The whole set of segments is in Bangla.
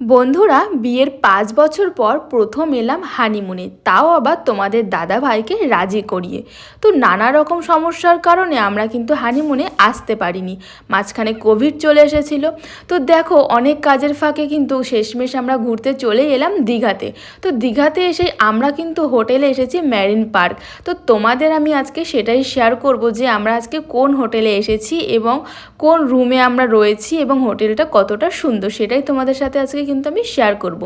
বন্ধুরা, বিয়ের পাঁচ বছর পর প্রথম এলাম হানিমুনে। তাও আবার তোমাদের দাদা ভাইকে রাজি করিয়ে। তো নানা রকম সমস্যার কারণে আমরা কিন্তু হানিমুনে আসতে পারিনি। মাঝখানে কোভিড চলে এসেছিল। তো দেখো, অনেক কাজের ফাঁকে কিন্তু শেষমেশ আমরা ঘুরতে চলে এলাম দীঘাতে। তো দীঘাতে এসে আমরা কিন্তু হোটেলে এসেছি ম্যারিন পার্ক। তো তোমাদের আমি আজকে সেটাই শেয়ার করব যে আমরা আজকে কোন হোটেলে এসেছি এবং কোন রুমে আমরা রয়েছি এবং হোটেলটা কতটা সুন্দর, সেটাই তোমাদের সাথে আজকে কিন্তু আমি শেয়ার করব।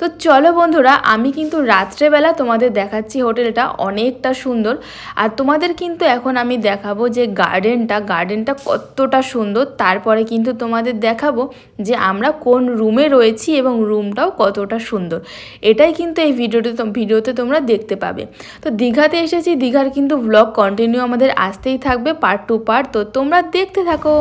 তো চলো বন্ধুরা, আমি কিন্তু রাত্রেবেলা তোমাদের দেখাচ্ছি হোটেলটা অনেকটা সুন্দর। আর তোমাদের কিন্তু এখন আমি দেখাবো যে গার্ডেনটা গার্ডেনটা কতটা সুন্দর। তারপরে কিন্তু তোমাদের দেখাবো যে আমরা কোন রুমে রয়েছি এবং রুমটাও কতটা সুন্দর। এটাই কিন্তু এই ভিডিওতে ভিডিওতে তোমরা দেখতে পাবে। তো দীঘাতে এসেছি, দীঘার কিন্তু ব্লগ কন্টিনিউ আমাদের আসতেই থাকবে পার্ট টু পার্ট তো তোমরা দেখতে থাকো।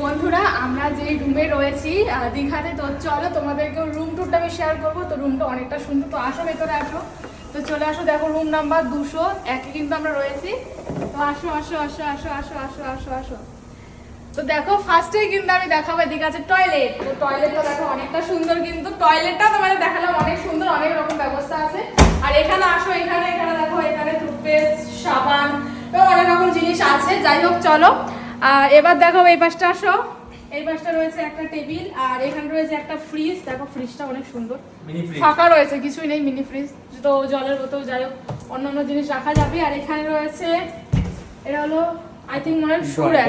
বন্ধুরা, আমরা যে রুমে রয়েছি দীঘাতে, তো চলো তোমাদেরকে রুম টুরটা আমি শেয়ার করব। তো রুমটা অনেকটা সুন্দর। তো আসো ভেতরে, আসো। তো চলে আসো, দেখো রুম নাম্বার দুশো। একে কিন্তু আমরা রয়েছি। তো আসো আসো আসো আসো আসো আসো আসো আসো। তো দেখো ফার্স্টে কিন্তু আমি দেখাবো, এদিকে আছে টয়লেট তো টয়লেটটা দেখো অনেকটা সুন্দর কিন্তু টয়লেটটা তোমাদের দেখালাম, অনেক সুন্দর, অনেক রকম ব্যবস্থা আছে। আর এখানে আসো, এখানে এখানে দেখো, এখানে টুথপেস্ট সাবান অনেক রকম জিনিস আছে। যাই হোক, চলো। আর এবার দেখো এই পাশটা আসো। এই পাশটা রয়েছে একটা টেবিল আর এখানে রয়েছে একটা ফ্রিজ দেখো ফ্রিজটা অনেক সুন্দর। ফাঁকা রয়েছে কিছুই নেই মিনি ফ্রিজ তো জলের বোতল যাই হোক অন্যান্য জিনিস রাখা যাবে। আর এখানে রয়েছে এটা হলো আই থিঙ্ক মনে হয় সুরাক।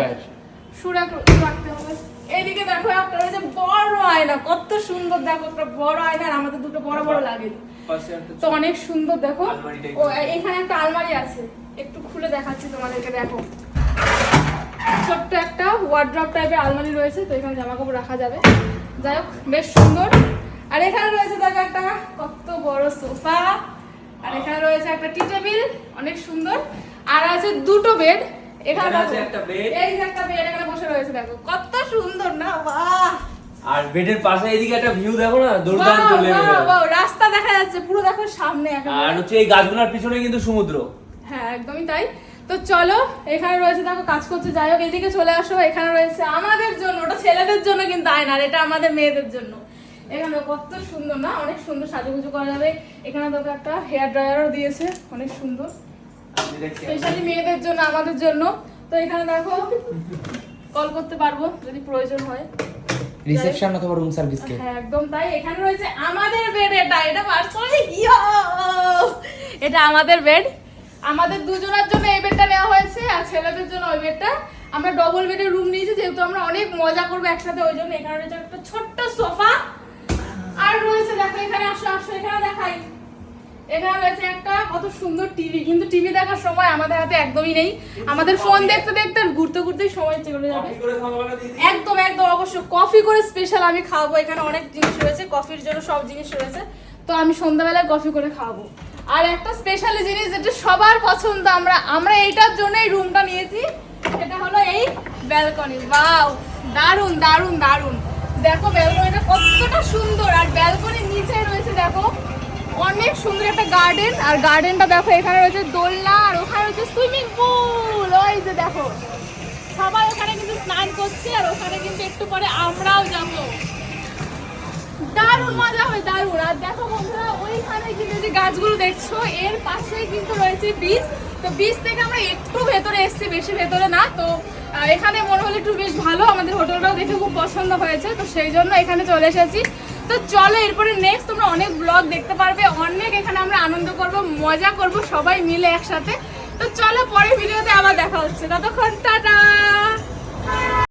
সুরাক রাখতে হবে। এইদিকে দেখো একটা রয়েছে বড় আয়না কত সুন্দর। দেখো একটা বড় আয়না আর আমাদের দুটো বড় বড় লাগে তো অনেক সুন্দর দেখো। ও এখানে একটা আলমারি আছে। একটু খুলে দেখাচ্ছি তোমাদেরকে দেখো। ছোট্ট একটা ওয়ার্ড্রপ টাইপের আলমারি রয়েছে তো এখানে জামা কাপড় রাখা যাবে। যাই হোক বেশ সুন্দর। আর এখানে রয়েছে দেখো একটা কত বড় সোফা। আর এখানে রয়েছে একটা টি টেবিল অনেক সুন্দর। আর আছে দুটো বেড এখানে আছে একটা bed। এই যে একটা বেড এখানে বসে রয়েছে দেখো। কত সুন্দর না বাহ! আর বেডের পাশে এদিকে একটা ভিউ দেখো না দুর্দান্ত রাস্তা দেখা যাচ্ছে পুরো দেখো সামনে আর হচ্ছে এই গাছগুলোর পিছনে কিন্তু সমুদ্র। হ্যাঁ একদমই তাই। তো চলো এখানে রয়েছে দেখো কাজ করছে যাই হোক এদিকে চলে আসো এখানে রয়েছে আমাদের জন্য ওটা ছেলেদের জন্য কিন্তু আয়না আর এটা আমাদের মেয়েদের জন্য। এখানে কত সুন্দর না অনেক সুন্দর সাজুগুজু করা যাবে। এখানে দেখো একটা হেয়ার ড্রায়ারও দিয়েছে অনেক সুন্দর। স্পেশালি মেয়েদের জন্য আমাদের জন্য। তো এখানে দেখো কল করতে পারব যদি প্রয়োজন হয়। রিসেপশন অথবা রুম সার্ভিসকে হ্যাঁ একদম তাই। এখানে রয়েছে আমাদের বেড এটা এটা পার্সোনালি এটা আমাদের বেড আমাদের দুজনের জন্য এই বেডটা নেওয়া হয়েছে আর ছেলেদের জন্য ওই বেডটা আমরা ডবল বেডের রুম নিয়েছি যেহেতু আমরা অনেক মজা করব একসাথে ওই জন্য এখানে রয়েছে একটা ছোট্ট সোফা। আর রয়েছে দেখো এখানে আসো আসো এখানে দেখাই। এখানে রয়েছে একটা কত সুন্দর টিভি কিন্তু টিভি দেখার সময় আমাদের হাতে একদমই নেই। আমাদের ফোন দেখতে দেখতে আর ঘুরতে ঘুরতেই সময় চলে যাবে। একদম একদম অবশ্যই। কফি করে স্পেশাল আমি খাওয়াবো এখানে অনেক জিনিস রয়েছে কফির জন্য সব জিনিস রয়েছে। তো আমি সন্ধ্যাবেলায় কফি করে খাওয়াবো। আর একটা স্পেশাল জিনিস যেটা সবার পছন্দ, আমরা আমরা এইটার জন্য এই রুমটা নিয়েছি, সেটা হলো এই ব্যালকনি বাউ দারুণ দারুণ দারুণ দেখো ব্যালকনিটা কতটা সুন্দর, আর ব্যালকনির নিচে রয়েছে, দেখো, অনেক সুন্দর একটা গার্ডেন আর গার্ডেনটা দেখো, এখানে রয়েছে দোলনা, আর ওখানে রয়েছে সুইমিং পুল ওই যে দেখো, সবাই ওখানে কিন্তু স্নান করছে, আর ওখানে কিন্তু একটু পরে আমরাও যাব। দারুণ, মজা হবে, দারুণ। আর দেখো বন্ধুরা, ওইখানে যে গাছগুলো দেখছ, এর পাশেই কিন্তু রয়েছে বীজ। তো বীজ থেকে আমরা একটু ভেতরে এসেছি, বেশি ভেতরে না। তো এখানে মনে হলো একটু বেশ ভালো, আমাদের হোটেলটাও দেখে খুব পছন্দ হয়েছে। তো সেই জন্য এখানে চলে এসেছি। তো চলো এরপরে নেক্সট তোমরা অনেক ব্লগ দেখতে পারবে, অনেক এখানে আমরা আনন্দ করব, মজা করব, সবাই মিলে একসাথে। তো চলো পরের ভিডিওতে আবার দেখা হচ্ছে। ততক্ষণ, টাটা!